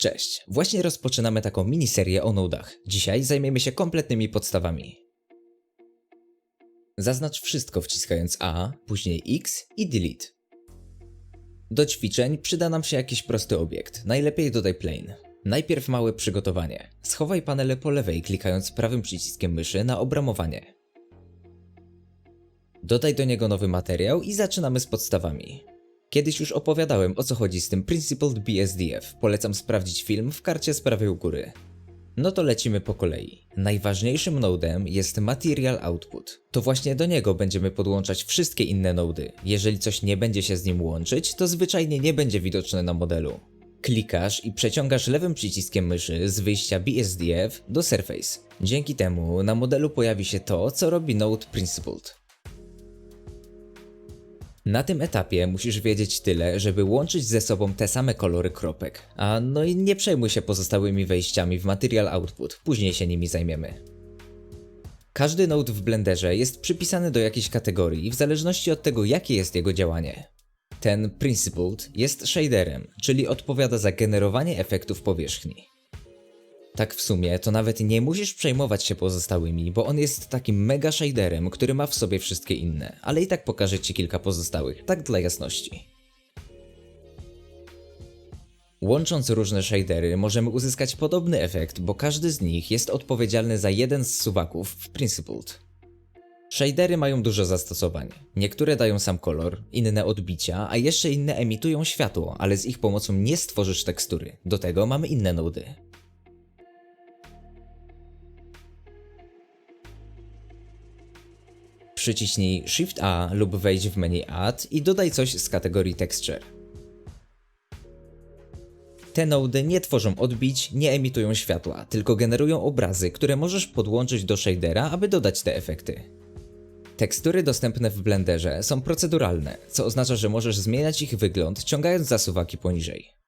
Cześć, właśnie rozpoczynamy taką miniserię o nudach. Dzisiaj zajmiemy się kompletnymi podstawami. Zaznacz wszystko wciskając A, później X i Delete. Do ćwiczeń przyda nam się jakiś prosty obiekt, najlepiej dodaj plane. Najpierw małe przygotowanie. Schowaj panele po lewej klikając prawym przyciskiem myszy na obramowanie. Dodaj do niego nowy materiał i zaczynamy z podstawami. Kiedyś już opowiadałem o co chodzi z tym Principled BSDF, polecam sprawdzić film w karcie z prawej u góry. No to lecimy po kolei. Najważniejszym nodem jest Material Output. To właśnie do niego będziemy podłączać wszystkie inne nody. Jeżeli coś nie będzie się z nim łączyć, to zwyczajnie nie będzie widoczne na modelu. Klikasz i przeciągasz lewym przyciskiem myszy z wyjścia BSDF do Surface. Dzięki temu na modelu pojawi się to, co robi Node Principled. Na tym etapie musisz wiedzieć tyle, żeby łączyć ze sobą te same kolory kropek. A no i nie przejmuj się pozostałymi wejściami w Material Output, później się nimi zajmiemy. Każdy node w Blenderze jest przypisany do jakiejś kategorii w zależności od tego jakie jest jego działanie. Ten Principled jest shaderem, czyli odpowiada za generowanie efektów powierzchni. Tak w sumie to nawet nie musisz przejmować się pozostałymi, bo on jest takim mega shaderem, który ma w sobie wszystkie inne, ale i tak pokażę Ci kilka pozostałych, tak dla jasności. Łącząc różne shadery możemy uzyskać podobny efekt, bo każdy z nich jest odpowiedzialny za jeden z suwaków w Principled. Shadery mają dużo zastosowań. Niektóre dają sam kolor, inne odbicia, a jeszcze inne emitują światło, ale z ich pomocą nie stworzysz tekstury. Do tego mamy inne nody. Przyciśnij Shift A lub wejdź w menu Add i dodaj coś z kategorii Texture. Te nody nie tworzą odbić, nie emitują światła, tylko generują obrazy, które możesz podłączyć do shadera, aby dodać te efekty. Tekstury dostępne w Blenderze są proceduralne, co oznacza, że możesz zmieniać ich wygląd ciągając zasuwaki poniżej.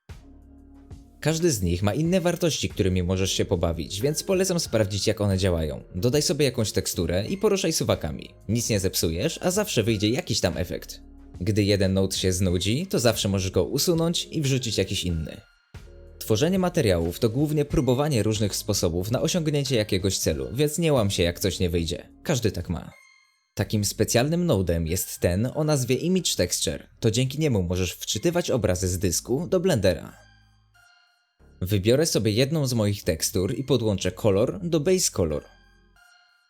Każdy z nich ma inne wartości, którymi możesz się pobawić, więc polecam sprawdzić jak one działają. Dodaj sobie jakąś teksturę i poruszaj suwakami. Nic nie zepsujesz, a zawsze wyjdzie jakiś tam efekt. Gdy jeden node się znudzi, to zawsze możesz go usunąć i wrzucić jakiś inny. Tworzenie materiałów to głównie próbowanie różnych sposobów na osiągnięcie jakiegoś celu, więc nie łam się jak coś nie wyjdzie. Każdy tak ma. Takim specjalnym nodem jest ten o nazwie Image Texture. To dzięki niemu możesz wczytywać obrazy z dysku do Blendera. Wybiorę sobie jedną z moich tekstur i podłączę kolor do Base Color.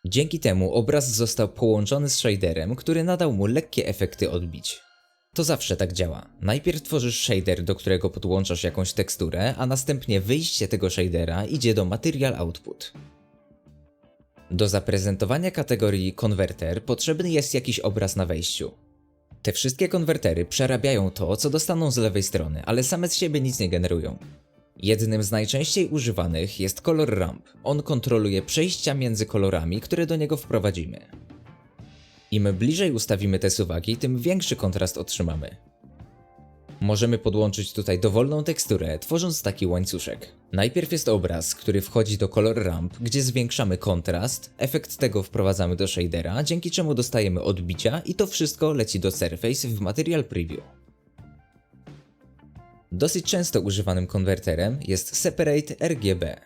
Dzięki temu obraz został połączony z shaderem, który nadał mu lekkie efekty odbić. To zawsze tak działa. Najpierw tworzysz shader, do którego podłączasz jakąś teksturę, a następnie wyjście tego shadera idzie do Material Output. Do zaprezentowania kategorii konwerter potrzebny jest jakiś obraz na wejściu. Te wszystkie konwertery przerabiają to, co dostaną z lewej strony, ale same z siebie nic nie generują. Jednym z najczęściej używanych jest kolor ramp. On kontroluje przejścia między kolorami, które do niego wprowadzimy. Im bliżej ustawimy te suwaki, tym większy kontrast otrzymamy. Możemy podłączyć tutaj dowolną teksturę, tworząc taki łańcuszek. Najpierw jest obraz, który wchodzi do kolor ramp, gdzie zwiększamy kontrast, efekt tego wprowadzamy do shadera, dzięki czemu dostajemy odbicia i to wszystko leci do Surface w Material Preview. Dosyć często używanym konwerterem jest Separate RGB.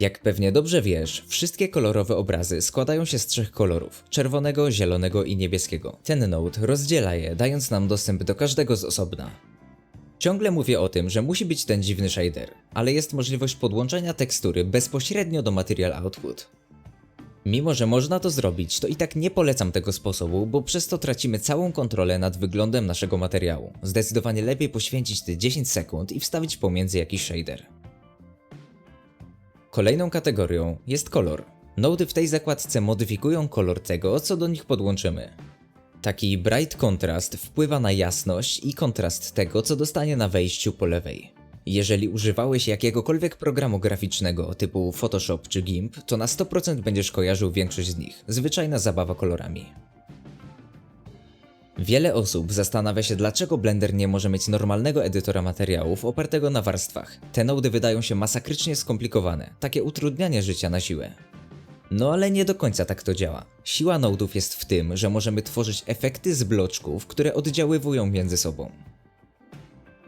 Jak pewnie dobrze wiesz, wszystkie kolorowe obrazy składają się z trzech kolorów: czerwonego, zielonego i niebieskiego. Ten node rozdziela je, dając nam dostęp do każdego z osobna. Ciągle mówię o tym, że musi być ten dziwny shader, ale jest możliwość podłączenia tekstury bezpośrednio do Material Output. Mimo, że można to zrobić, to i tak nie polecam tego sposobu, bo przez to tracimy całą kontrolę nad wyglądem naszego materiału. Zdecydowanie lepiej poświęcić te 10 sekund i wstawić pomiędzy jakiś shader. Kolejną kategorią jest kolor. Nody w tej zakładce modyfikują kolor tego, co do nich podłączymy. Taki bright kontrast wpływa na jasność i kontrast tego, co dostanie na wejściu po lewej. Jeżeli używałeś jakiegokolwiek programu graficznego typu Photoshop czy GIMP, to na 100% będziesz kojarzył większość z nich. Zwyczajna zabawa kolorami. Wiele osób zastanawia się, dlaczego Blender nie może mieć normalnego edytora materiałów opartego na warstwach. Te nody wydają się masakrycznie skomplikowane, takie utrudnianie życia na siłę. No ale nie do końca tak to działa. Siła nodów jest w tym, że możemy tworzyć efekty z bloczków, które oddziaływują między sobą.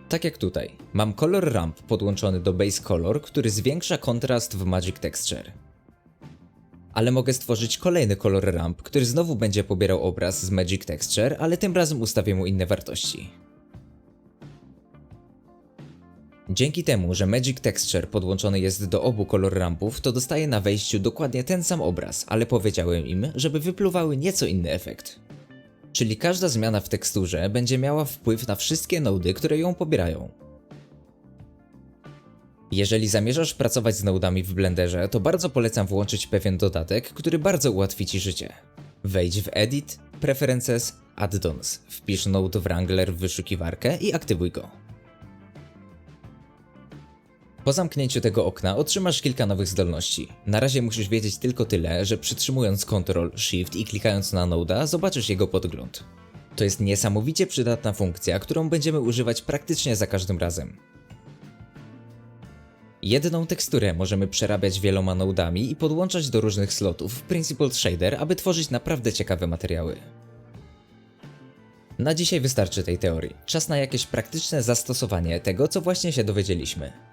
Tak jak tutaj, mam kolor ramp podłączony do base color, który zwiększa kontrast w Magic Texture. Ale mogę stworzyć kolejny kolor ramp, który znowu będzie pobierał obraz z Magic Texture, ale tym razem ustawię mu inne wartości. Dzięki temu, że Magic Texture podłączony jest do obu kolor rampów, to dostaję na wejściu dokładnie ten sam obraz, ale powiedziałem im, żeby wypluwały nieco inny efekt. Czyli każda zmiana w teksturze będzie miała wpływ na wszystkie nody, które ją pobierają. Jeżeli zamierzasz pracować z nodami w Blenderze, to bardzo polecam włączyć pewien dodatek, który bardzo ułatwi Ci życie. Wejdź w Edit, Preferences, Add-ons, wpisz Node Wrangler w wyszukiwarkę i aktywuj go. Po zamknięciu tego okna otrzymasz kilka nowych zdolności. Na razie musisz wiedzieć tylko tyle, że przytrzymując Ctrl, Shift i klikając na Noda zobaczysz jego podgląd. To jest niesamowicie przydatna funkcja, którą będziemy używać praktycznie za każdym razem. Jedną teksturę możemy przerabiać wieloma nodami i podłączać do różnych slotów w Principled Shader, aby tworzyć naprawdę ciekawe materiały. Na dzisiaj wystarczy tej teorii. Czas na jakieś praktyczne zastosowanie tego, co właśnie się dowiedzieliśmy.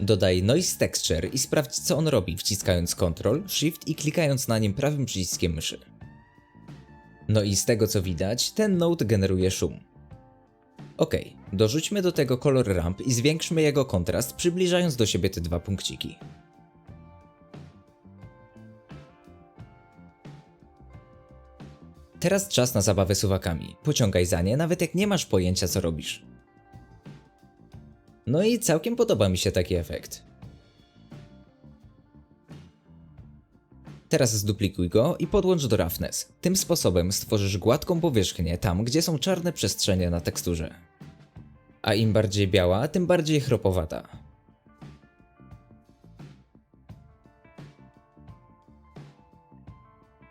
Dodaj Noise Texture i sprawdź co on robi wciskając Ctrl, Shift i klikając na nim prawym przyciskiem myszy. No i z tego co widać, ten node generuje szum. Ok, dorzućmy do tego kolor ramp i zwiększmy jego kontrast, przybliżając do siebie te dwa punkciki. Teraz czas na zabawę suwakami. Pociągaj za nie, nawet jak nie masz pojęcia co robisz. No i całkiem podoba mi się taki efekt. Teraz zduplikuj go i podłącz do Roughness. Tym sposobem stworzysz gładką powierzchnię tam, gdzie są czarne przestrzenie na teksturze. A im bardziej biała, tym bardziej chropowata.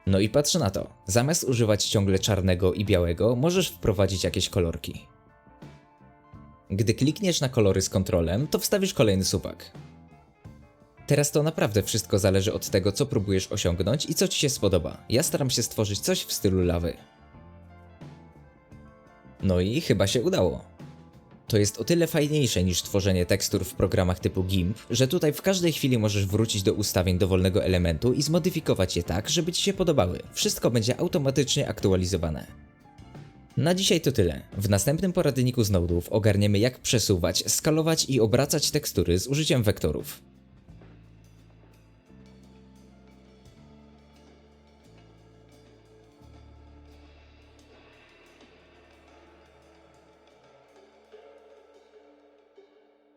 No i patrz na to. Zamiast używać ciągle czarnego i białego, możesz wprowadzić jakieś kolorki. Gdy klikniesz na kolory z kontrolem, to wstawisz kolejny suwak. Teraz to naprawdę wszystko zależy od tego, co próbujesz osiągnąć i co ci się spodoba. Ja staram się stworzyć coś w stylu lawy. No i chyba się udało. To jest o tyle fajniejsze niż tworzenie tekstur w programach typu GIMP, że tutaj w każdej chwili możesz wrócić do ustawień dowolnego elementu i zmodyfikować je tak, żeby ci się podobały. Wszystko będzie automatycznie aktualizowane. Na dzisiaj to tyle. W następnym poradniku z nodów ogarniemy jak przesuwać, skalować i obracać tekstury z użyciem wektorów.